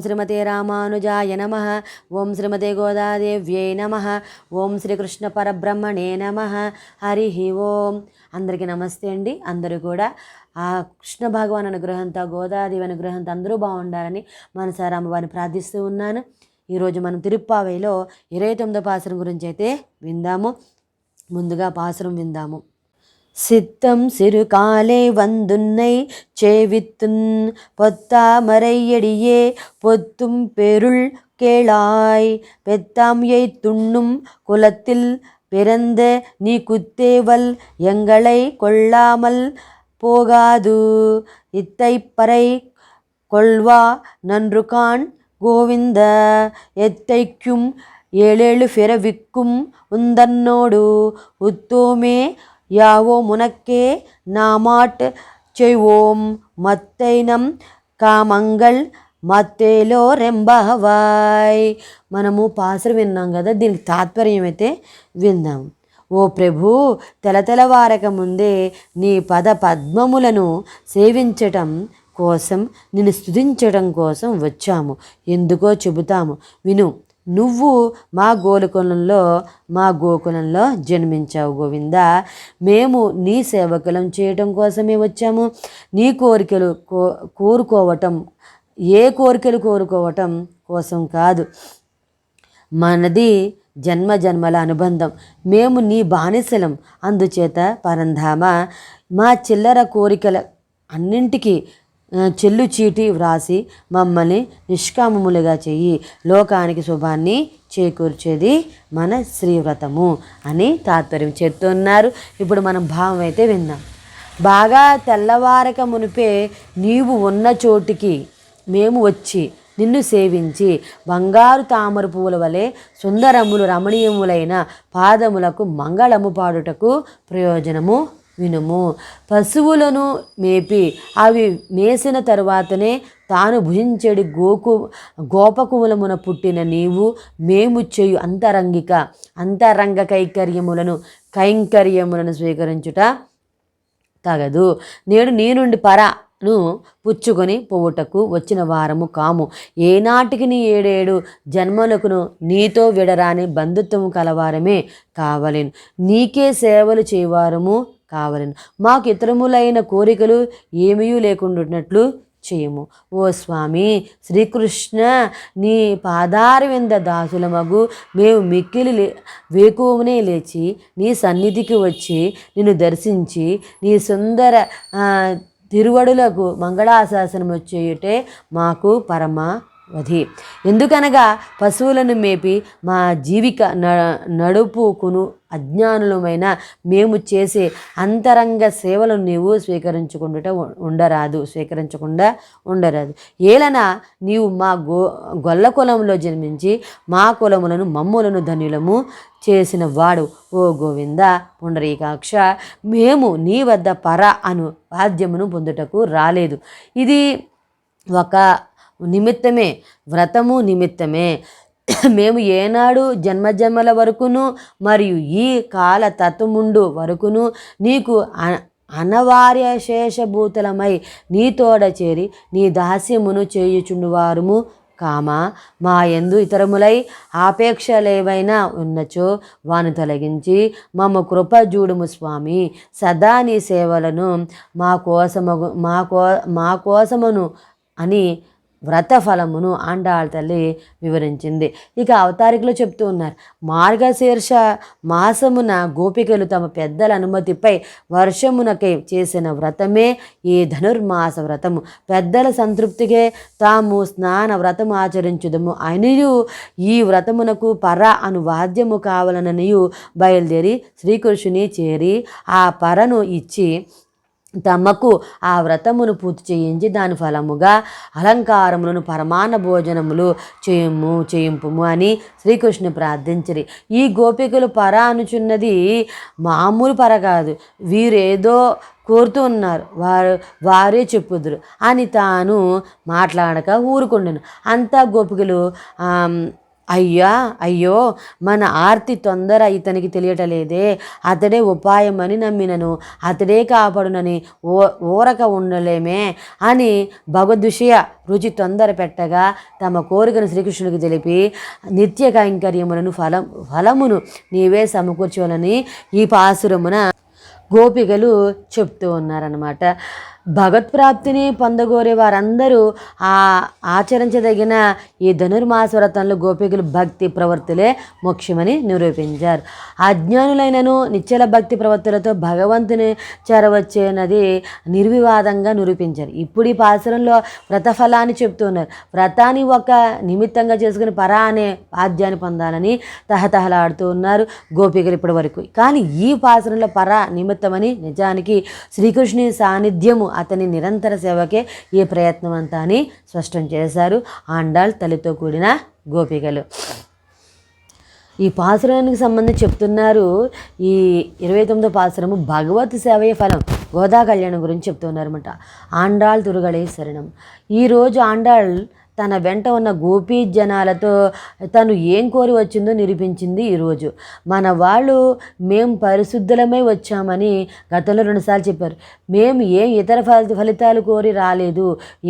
శ్రీమతే రామానుజాయ నమ. ఓం శ్రీమతే గోదాదేవ్యై నమ. ఓం శ్రీకృష్ణ పరబ్రహ్మణే నమ. హరి ఓం. అందరికీ నమస్తే అండి. అందరూ కూడా ఆ కృష్ణ భగవాన్ అనుగ్రహంతో గోదాదేవి అనుగ్రహంతో అందరూ బాగుండాలని మనసారా అమ్మవారిని ప్రార్థిస్తూ ఉన్నాను. ఈరోజు మనం తిరుప్పావైలో ఇరవై తొమ్మిదో పాసరం గురించి అయితే విందాము. ముందుగా పాసురం విందాము. சித்தம் சிறு காலே வந்துன்னை சேவித்துன் பொத்தாமரையடியே பொத்தும் பெருள் கேளாய். பெத்தாமியை துண்ணும் குலத்தில் பிறந்த நீ குத்தேவல் எங்களை கொள்ளாமல் போகாது. இத்தைப்பறை கொள்வா நன்றுகான் கோவிந்த. எத்தைக்கும் ஏழேழு பிறவிக்கும் உந்தன்னோடு உத்தோமே యావో మునక్కే నామాట్ చెయ్యోం మత్తైనం కామంగల్ మత్తేలో రెంబహవాయ్ మనము పాసరు విన్నాం కదా దీనికి తాత్పర్యం అయితే విందాం ఓ ప్రభు తెలతెలవారక ముందే నీ పద పద్మములను సేవించటం కోసం నిన్ను స్థుతించడం కోసం వచ్చాము ఎందుకో చెబుతాము విను నువ్వు మా గోకులంలో మా గోకులంలో జన్మించావు గోవింద. మేము నీ సేవకులం చేయటం కోసమే వచ్చాము. నీ కోరికలు కో కోరుకోవటం ఏ కోరికలు కోరుకోవటం కోసం కాదు. మనది జన్మ జన్మల అనుబంధం. మేము నీ బానిసలం. అందుచేత పరంధామ మా చిల్లర కోరికల అన్నింటికీ చెల్లు చీటి వ్రాసి మమ్మల్ని నిష్కామములుగా చెయ్యి. లోకానికి శుభాన్ని చేకూర్చేది మన శ్రీవ్రతము అని తాత్పర్యం చెప్తున్నారు. ఇప్పుడు మనం భావం అయితే విందాం. బాగా తెల్లవారక మునిపే నీవు ఉన్న చోటికి మేము వచ్చి నిన్ను సేవించి బంగారు తామర పువ్వుల వలె సుందరములు రమణీయములైన పాదములకు మంగళము పాడుటకు ప్రయోజనము వినుము. పశువులను మేపి అవి మేసిన తరువాతనే తాను భుజించేడి గోకు గోపకుములమున పుట్టిన నీవు మేము చేయు అంతరంగిక అంతరంగ కైకర్యములను కైంకర్యములను స్వీకరించుట తగదు. నేడు నీ నుండి పరను పుచ్చుకొని పోవుటకు వచ్చిన వారము కాము. ఏనాటికి నీ ఏడేడు జన్మలకును నీతో విడరాని బంధుత్వము కలవారమే కావలేను. నీకే సేవలు చేయవారము కావలను. మాకు ఇతరములైన కోరికలు ఏమీ లేకుండాట్లు చేయము. ఓ స్వామి శ్రీకృష్ణ నీ పాదారవింద దాసుల మగు మేము మిక్కిలి లే వేకువనే లేచి నీ సన్నిధికి వచ్చి నిన్ను దర్శించి నీ సుందర తిరువడులకు మంగళాశాసనం వచ్చేయుటే మాకు పరమ వధి. ఎందుకనగా పశువులను మేపి మా జీవిక నడుపుకును అజ్ఞానులమైన మేము చేసే అంతరంగ సేవలను నీవు స్వీకరించుకుంట ఉండరాదు స్వీకరించకుండా ఉండరాదు. ఏలన నీవు మా గో గొల్ల కులంలో జన్మించి మా కులములను మమ్ములను ధన్యులము చేసిన వాడు ఓ గోవింద పుండరీకాక్ష మేము నీ వద్ద పర అను వాద్యమును పొందుటకు రాలేదు. ఇది ఒక నిమిత్తమే వ్రతము నిమిత్తమే. మేము ఏనాడు జన్మజన్మల వరకును మరియు ఈ కాల తత్వముండు వరకును నీకు అనవార్య శేషభూతులమై నీ తోడ చేరి నీ దాస్యమును చేయుచుండువారుము కామ? మా ఎందు ఇతరములై ఆపేక్షలేవైనా ఉన్నచో వాను తొలగించి మమ్మ కృప చూడుము స్వామి. సదా నీ సేవలను మా కోసము మా కో మా కోసమును అని వ్రత ఫలమును తల్లి వివరించింది. ఇక అవతారికలో చెప్తూ ఉన్నారు మార్గశీర్ష మాసమున గోపికలు తమ పెద్దల అనుమతిపై వర్షమునకై చేసిన వ్రతమే ఈ ధనుర్మాస వ్రతము. పెద్దల సంతృప్తికే తాము స్నాన వ్రతము ఆచరించుదము. అనియు ఈ వ్రతమునకు పర అను వాద్యము కావాలననియు బయలుదేరి శ్రీకృష్ణుని చేరి ఆ పరను ఇచ్చి తమకు ఆ వ్రతమును పూర్తి చేయించి దాని ఫలముగా అలంకారములను పరమాన భోజనములు చేయము చేయింపుము అని శ్రీకృష్ణు ప్రార్థించరి. ఈ గోపికలు పర అనుచున్నది మామూలు పర కాదు. వీరేదో కోరుతూ ఉన్నారు. వారు వారే చెప్పుదురు అని తాను మాట్లాడక ఊరుకుండను. అంతా గోపికలు అయ్యా అయ్యో మన ఆర్తి తొందర ఇతనికి తెలియటలేదే. అతడే ఉపాయమని నమ్మినను అతడే కాపాడునని ఓ ఊరక ఉండలేమే అని భగవద్విషయ రుచి తొందర పెట్టగా తమ కోరికను శ్రీకృష్ణుడికి తెలిపి నిత్య కైంకర్యములను ఫలం ఫలమును నీవే సమకూర్చవాలని ఈ పాసురమున గోపికలు చెప్తూ ఉన్నారనమాట భగవత్ప్రాప్తిని పొందగోరే వారందరూ ఆ ఆచరించదగిన ఈ ధనుర్మాస వ్రతంలో గోపికలు భక్తి ప్రవర్తులే మోక్షమని నిరూపించారు. అజ్ఞానులైనను నిశ్చల భక్తి ప్రవర్తులతో భగవంతుని చేరవచ్చేనది నిర్వివాదంగా నిరూపించారు. ఇప్పుడు ఈ పాసరంలో వ్రతఫలాన్ని చెప్తున్నారు. వ్రతాన్ని ఒక నిమిత్తంగా చేసుకుని పరా అనే పాద్యాన్ని పొందాలని తహతహలాడుతూ ఉన్నారు గోపికలు ఇప్పటి వరకు కానీ ఈ పాసరంలో పరా నిమిత్తమని నిజానికి శ్రీకృష్ణుని సాన్నిధ్యము అతని నిరంతర సేవకే ఈ ప్రయత్నం అంతా అని స్పష్టం చేశారు ఆండాళ్ తల్లితో కూడిన గోపికలు. ఈ పాసురానికి సంబంధించి చెప్తున్నారు ఈ ఇరవై తొమ్మిదో పాసురము భగవత్ సేవయ ఫలం గోదా కళ్యాణం గురించి చెప్తున్నారు అనమాట ఆండాళ్ తురుగడే శరణం ఈరోజు ఆండాళ్ తన వెంట ఉన్న గోపీ జనాలతో తను ఏం కోరి వచ్చిందో నిరూపించింది ఈరోజు మన వాళ్ళు మేము పరిశుద్ధులమై వచ్చామని గతంలో రెండుసార్లు చెప్పారు. మేము ఏ ఇతర ఫలి ఫలితాలు కోరి రాలేదు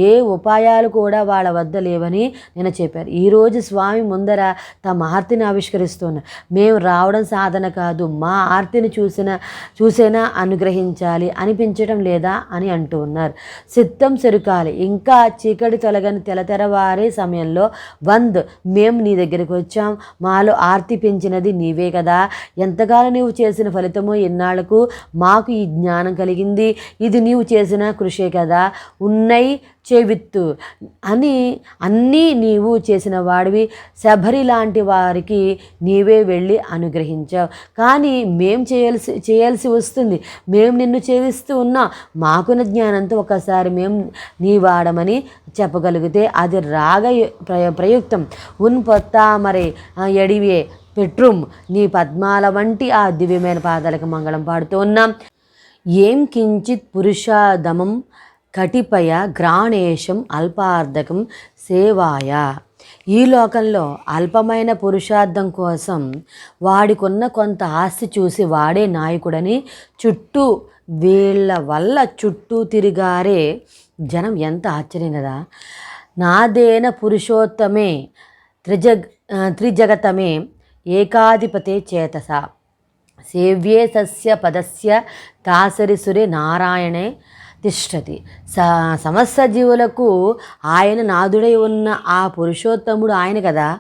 ఏ ఉపాయాలు కూడా వాళ్ళ వద్ద లేవని నేను చెప్పారు. ఈరోజు స్వామి ముందర తమ ఆర్తిని ఆవిష్కరిస్తున్నారు. మేము రావడం సాధన కాదు మా ఆర్తిని చూసిన చూసేనా అనుగ్రహించాలి అనిపించడం లేదా అని అంటూ ఉన్నారు. సిద్ధం సెరుకాలి ఇంకా చీకటి తొలగని తెల్లవారే సమయంలో వంద్ మేము నీ దగ్గరికి వచ్చాం. మాలో ఆర్తి పెంచినది నీవే కదా. ఎంతకాలం నీవు చేసిన ఫలితమో ఎన్నాళ్ళకు మాకు ఈ జ్ఞానం కలిగింది. ఇది నీవు చేసిన కృషే కదా. ఉన్నై చేవిత్తు అని అన్నీ నీవు చేసిన వాడివి. శబరి లాంటి వారికి నీవే వెళ్ళి అనుగ్రహించావు. కానీ మేం చేయాల్సి చేయాల్సి వస్తుంది. మేము నిన్ను చేవిస్తూ ఉన్నా మాకున్న జ్ఞానంతో ఒకసారి మేము నీ వాడమని చెప్పగలిగితే అది రాగ ప్రయ ప్రయుక్తం. ఉన్ పొత్తామరే ఎడివే పెట్రూమ్ నీ పద్మాల వంటి ఆ దివ్యమైన పాదాలకు మంగళం పాడుతూ ఉన్నాం. ఏం కించిత్ పురుషాదమం కటిపయ గ్రాణేశం అల్పార్ధకం సేవాయ. ఈ లోకంలో అల్పమైన పురుషార్థం కోసం వాడికున్న కొంత ఆస్తి చూసి వాడే నాయకుడని చుట్టూ వీళ్ళ వల్ల చుట్టూ తిరిగారే జనం. ఎంత ఆశ్చర్యం కదా. నాదేన పురుషోత్తమే త్రిజగ్ త్రిజగతమే ఏకాధిపతే చేతస. సేవ్యే సస్య పదస్య దాసరిసురే నారాయణే తిష్టతి స సమస్త జీవులకు ఆయన నాదుడై ఉన్న ఆ పురుషోత్తముడు ఆయన కదా.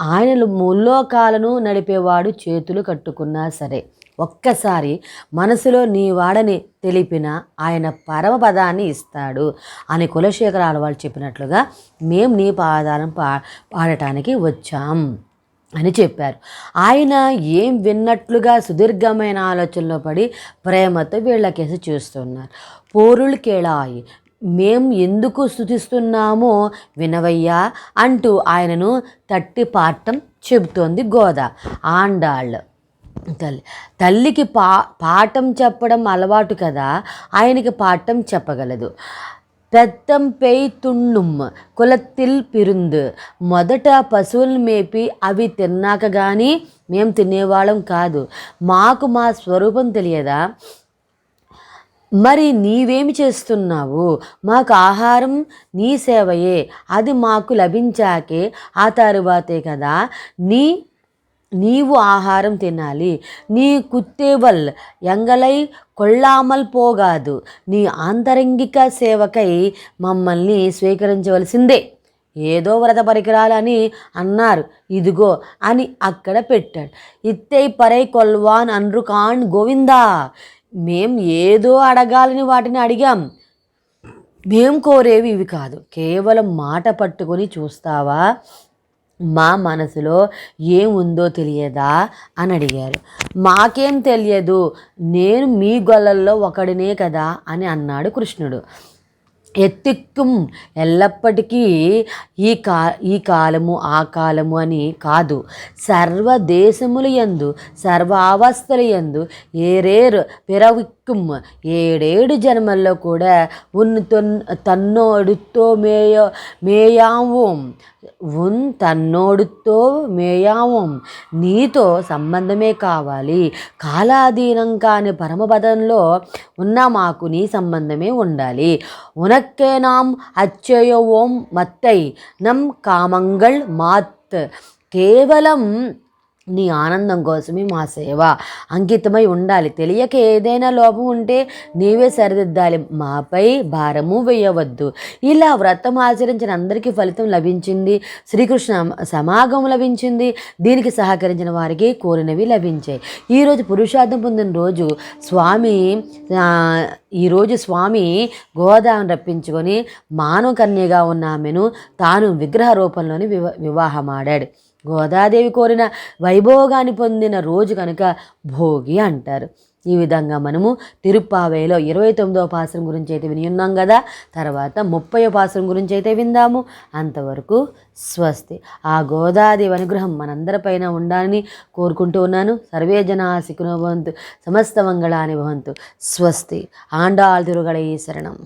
ఆయన ముల్లోకాలను నడిపేవాడు చేతులు కట్టుకున్నా సరే. ఒక్కసారి మనసులో నీ వాడని తెలిపిన ఆయన పరమపదాన్ని ఇస్తాడు అని కులశేఖర ఆడవాళ్ళు చెప్పినట్లుగా మేము నీ పాదాలను పా పాడటానికి వచ్చాం అని చెప్పారు. ఆయన ఏం విన్నట్లుగా సుదీర్ఘమైన ఆలోచనలో పడి ప్రేమతో వీళ్ళకేసి చూస్తున్నారు. పోరులు కేళాయి. మేం ఎందుకు స్థుతిస్తున్నామో వినవయ్యా అంటూ ఆయనను తట్టి పాఠం చెబుతోంది గోద. ఆండాళ్ళు తల్లి తల్లికి పా పాఠం చెప్పడం అలవాటు కదా ఆయనకి పాఠం చెప్పగలదు. పెత్తం పేయ్ తుణ్ణుమ్ కులత్తిల్ పిరుందు మొదట పశువులను మేపి అవి తిన్నాక కానీ మేము తినేవాళ్ళం కాదు. మాకు మా స్వరూపం తెలియదా? మరి నీవేమి చేస్తున్నావు? మాకు ఆహారం నీ సేవయే. అది మాకు లభించాకే ఆ తరువాతే కదా. నీ నీవు ఆహారం తినాలి. నీ కుత్తేవల్ ఎంగలై కొళ్ళామల్ పోగాదు. నీ ఆంతరంగిక సేవకై మమ్మల్ని స్వీకరించవలసిందే. ఏదో వ్రత పరికరాలని అన్నారు. ఇదిగో అని అక్కడ పెట్టాడు. ఇత్తై పరై కొల్వాన్ అన్రుకాన్ గోవిందా. మేం ఏదో అడగాలని వాటిని అడిగాం. మేం కోరేవి ఇవి కాదు. కేవలం మాట పట్టుకొని చూస్తావా? మా మనసులో ఏముందో తెలియదా? అని అడిగారు. మాకేం తెలియదు. నేను మీ గొల్లల్లో ఒకడినే కదా? అని అన్నాడు కృష్ణుడు. ఎత్తిక్కుం ఎల్లప్పటికీ ఈ కా ఈ కాలము ఆ కాలము అని కాదు. సర్వ దేశములు ఎందు సర్వ అవస్థల ఎందు ఏరేరు పిరవి చిక్కుమ్మ ఏడేడు జన్మల్లో కూడా ఉన్ తొన్ తన్నోడుతో మేయో మేయావం ఉన్ తన్నోడుతో మేయావం నీతో సంబంధమే కావాలి కాలాధీనం కాని పరమపదంలో ఉన్న మాకు నీ సంబంధమే ఉండాలి ఉనక్కే நாம் அச்சயோம் மத்தை நம் காமங்கள் மாத் கேவலம் నీ ఆనందం కోసమే మా సేవ. అంకితమై ఉండాలి. తెలియక ఏదైనా లోపం ఉంటే నీవే సరిదిద్దాలి. మాపై భారము వేయవద్దు. ఇలా వ్రతం ఆచరించిన అందరికీ ఫలితం లభించింది. శ్రీకృష్ణ సమాగం లభించింది. దీనికి సహకరించిన వారికి కోరినవి లభించాయి. ఈరోజు పురుషార్థం పొందిన రోజు స్వామి ఈరోజు స్వామి గోదాను రప్పించుకొని మానవ కన్యగా ఉన్న ఆమెను తాను విగ్రహ రూపంలోని వివా వివాహమాడాడు. గోదాదేవి కోరిన వైభోగాన్ని పొందిన రోజు కనుక భోగి అంటారు. ఈ విధంగా మనము తిరుప్పావేలో ఇరవై తొమ్మిదవ పాసరం గురించి అయితే విని ఉన్నాం కదా. తర్వాత ముప్పై పాసరం గురించి అయితే విందాము. అంతవరకు స్వస్తి. ఆ గోదాదేవి అనుగ్రహం మనందరిపైన ఉండాలని కోరుకుంటూ ఉన్నాను. సర్వే జనా సికునో భవంతు. సమస్త మంగళాని భవంతు. స్వస్తి. ఆండాల్ తిరుగడ శరణం.